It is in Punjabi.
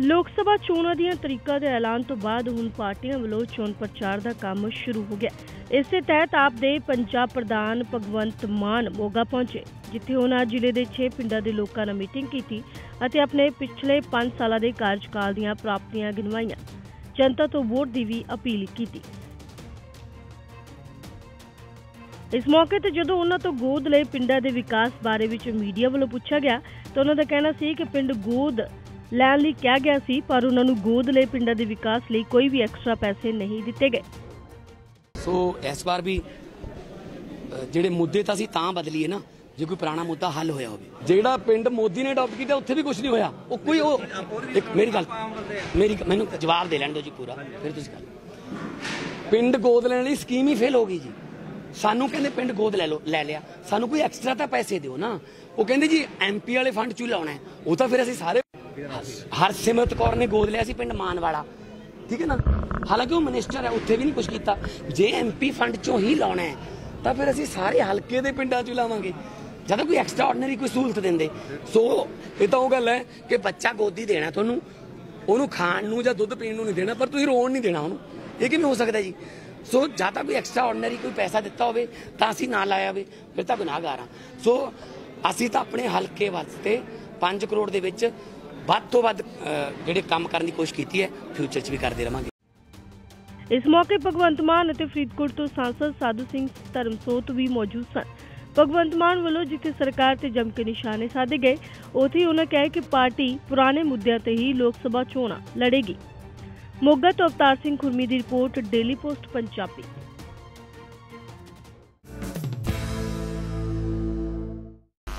ਲੋਕ ਸਭਾ ਚੋਣਾਂ ਦੀਆਂ ਤਰੀਕਾਂ ਦੇ ਐਲਾਨ ਤੋਂ ਬਾਅਦ ਹੁਣ ਪਾਰਟੀਆਂ ਵੱਲੋਂ ਚੋਣ ਪ੍ਰਚਾਰ ਦਾ ਕੰਮ ਸ਼ੁਰੂ ਹੋ ਗਿਆ। ਇਸੇ ਤਹਿਤ ਆਪ ਦੇ ਪੰਜਾਬ ਪ੍ਰਧਾਨ ਭਗਵੰਤ ਮਾਨ ਮੋਗਾ ਪਹੁੰਚੇ, ਜਿੱਥੇ ਉਹਨਾਂ ਜ਼ਿਲ੍ਹੇ ਦੇ 6 ਪਿੰਡਾਂ ਦੇ ਲੋਕਾਂ ਨਾਲ ਮੀਟਿੰਗ ਕੀਤੀ ਅਤੇ ਆਪਣੇ ਪਿਛਲੇ 5 ਸਾਲਾਂ ਦੇ ਕਾਰਜਕਾਲ ਦੀਆਂ ਪ੍ਰਾਪਤੀਆਂ ਗਿਣਵਾਈਆਂ। ਜਨਤਾ ਤੋਂ ਵੋਟ ਦੀ ਵੀ ਅਪੀਲ ਕੀਤੀ। ਇਸ ਮੌਕੇ ਤੇ ਜਦੋਂ ਉਹਨਾਂ ਤੋਂ ਗੋਦ ਲਏ ਪਿੰਡਾਂ ਦੇ ਵਿਕਾਸ ਬਾਰੇ ਵਿੱਚ ਮੀਡੀਆ ਵੱਲੋਂ ਪੁੱਛਿਆ ਗਿਆ, ਤਾਂ ਉਹਨਾਂ ਦਾ ਕਹਿਣਾ ਸੀ ਕਿ ਪਿੰਡ ਗੋਦ ਲੈਣ ਲਈ ਕਿਹਾ ਗਿਆ ਸੀ, ਪਰ ਉਹਨਾਂ ਨੂੰ ਗੋਦ ਲਏ ਪਿੰਡਾਂ ਦੇ ਵਿਕਾਸ ਲਈ ਕੋਈ ਵੀ ਐਕਸਟਰਾ ਪੈਸੇ ਨਹੀਂ ਦਿੱਤੇ ਗਏ। ਸੋ ਇਸ ਵਾਰ ਵੀ ਜਿਹੜੇ ਮੁੱਦੇ ਤਾਂ ਅਸੀਂ ਤਾਂ ਬਦਲੀਏ ਨਾ, ਜੇ ਕੋਈ ਪੁਰਾਣਾ ਮੁੱਦਾ ਹੱਲ ਹੋਇਆ ਹੋਵੇ। ਜਿਹੜਾ ਪਿੰਡ ਮੋਦੀ ਨੇ ਅਡਾਪਟ ਕੀਤਾ, ਉੱਥੇ ਵੀ ਕੁਝ ਨਹੀਂ ਹੋਇਆ। ਉਹ ਕੋਈ ਉਹ ਇੱਕ ਮੇਰੀ ਗੱਲ ਮੇਰੀ ਮੈਨੂੰ ਜਵਾਬ ਦੇ ਲੈਣ ਦਿਓ ਜੀ ਪੂਰਾ, ਫਿਰ ਤੁਸੀਂ ਗੱਲ। ਪਿੰਡ ਗੋਦ ਲੈਣ ਲਈ ਸਕੀਮ ਹੀ ਫੇਲ ਹੋ ਗਈ ਜੀ। ਸਾਨੂੰ ਕਹਿੰਦੇ ਪਿੰਡ ਗੋਦ ਲੈ ਲਓ, ਲੈ ਲਿਆ। ਸਾਨੂੰ ਕੋਈ ਐਕਸਟਰਾ ਤਾਂ ਪੈਸੇ ਦਿਓ ਨਾ। ਉਹ ਕਹਿੰਦੇ ਜੀ ਐਮਪੀ ਵਾਲੇ ਫੰਡ ਚੋਂ ਲਾਉਣਾ ਉਹ ਤਾਂ ਫਿਰ ਅਸੀਂ ਸਾਰੇ ਹਰਸਿਮਰਤ ਕੌਰ ਨੇ ਗੋਦ ਲਿਆ ਸੀ ਪਿੰਡ ਮਾਨ ਠੀਕ ਹੈ ਨਾ? ਹਾਲਾਂਕਿ ਉਹ ਮਿਨਿਸਟਰ ਹੈ, ਉੱਥੇ ਵੀ ਨਹੀਂ ਕੁਝ ਕੀਤਾ। ਜੇ ਐਮਪੀ ਫੰਡ ਚੋਂ ਹੀ ਲਾਉਣਾ ਹੈ, ਤਾਂ ਫਿਰ ਅਸੀਂ ਸਾਰੇ ਹਲਕੇ ਦੇ ਪਿੰਡਾਂ ਚੋਂ ਲਾਵਾਂਗੇ। ਜਦੋਂ ਕੋਈ ਐਕਸਟਰਾ ਆਰਡੀਨਰੀ ਕੋਈ ਸਹੂਲਤ ਦਿੰਦੇ। ਸੋ ਇਹ ਤਾਂ ਉਹ ਗੱਲ ਹੈ ਕਿ ਬੱਚਾ ਗੋਦੀ ਦੇਣਾ ਤੁਹਾਨੂੰ, ਉਹਨੂੰ ਖਾਣ ਨੂੰ ਜਾਂ ਦੁੱਧ ਪੀਣ ਨੂੰ ਨਹੀਂ ਦੇਣਾ, ਪਰ ਤੁਸੀਂ ਰੋਣ ਨਹੀਂ ਦੇਣਾ ਉਹਨੂੰ। ਇਹ ਕਿਵੇਂ ਹੋ ਸਕਦਾ ਜੀ? ਸੋ ਜਾਂ ਤਾਂ ਕੋਈ ਐਕਸਟਰਾ ਆਰਡੀਨਰੀ ਕੋਈ ਪੈਸਾ ਦਿੱਤਾ ਹੋਵੇ, ਤਾਂ ਅਸੀਂ ਨਾ ਲਾਇਆ ਹੋਵੇ, ਫਿਰ ਤਾਂ ਗੁਨਾਹਗਾਰ ਹਾਂ। ਸੋ ਅਸੀਂ ਤਾਂ ਆਪਣੇ ਹਲਕੇ ਵਾਸਤੇ 5 ਕਰੋੜ ਦੇ ਵਿੱਚ ਵੱਧ ਤੋਂ ਵੱਧ ਜਿਹੜੇ ਕੰਮ ਕਰਨ ਦੀ ਕੋਸ਼ਿਸ਼ ਕੀਤੀ ਹੈ ਫਿਊਚਰ 'ਚ ਵੀ ਕਰਦੇ ਰਵਾਂਗੇ। ਇਸ ਮੌਕੇ ਭਗਵੰਤ ਮਾਨ ਅਤੇ ਫਰੀਦਕੋਟ ਤੋਂ ਸਾਂਸਦ ਸਾਧੂ ਸਿੰਘ ਧਰਮਸੋਤ ਵੀ ਮੌਜੂਦ ਸਨ। ਭਗਵੰਤ ਮਾਨ ਵੱਲੋਂ ਜਿੱਥੇ ਸਰਕਾਰ ਤੇ ਜੰਮ ਕੇ ਨਿਸ਼ਾਨੇ ਸਾਧੇ ਗਏ, ਉਥੇ ਹੀ ਉਹਨਾਂ ਕਿਹਾ ਕਿ ਪਾਰਟੀ ਪੁਰਾਣੇ ਮੁੱਦਿਆਂ ਤੇ ਹੀ ਲੋਕ ਸਭਾ ਚੋਣਾਂ ਲੜੇਗੀ। ਮੋਗਾ ਤੋਂ ਅਵਤਾਰ ਸਿੰਘ ਖੁਰਮੀ ਦੀ ਰਿਪੋਰਟ, ਡੇਲੀ ਪੋਸਟ, ਪੰਜਾਬੀ।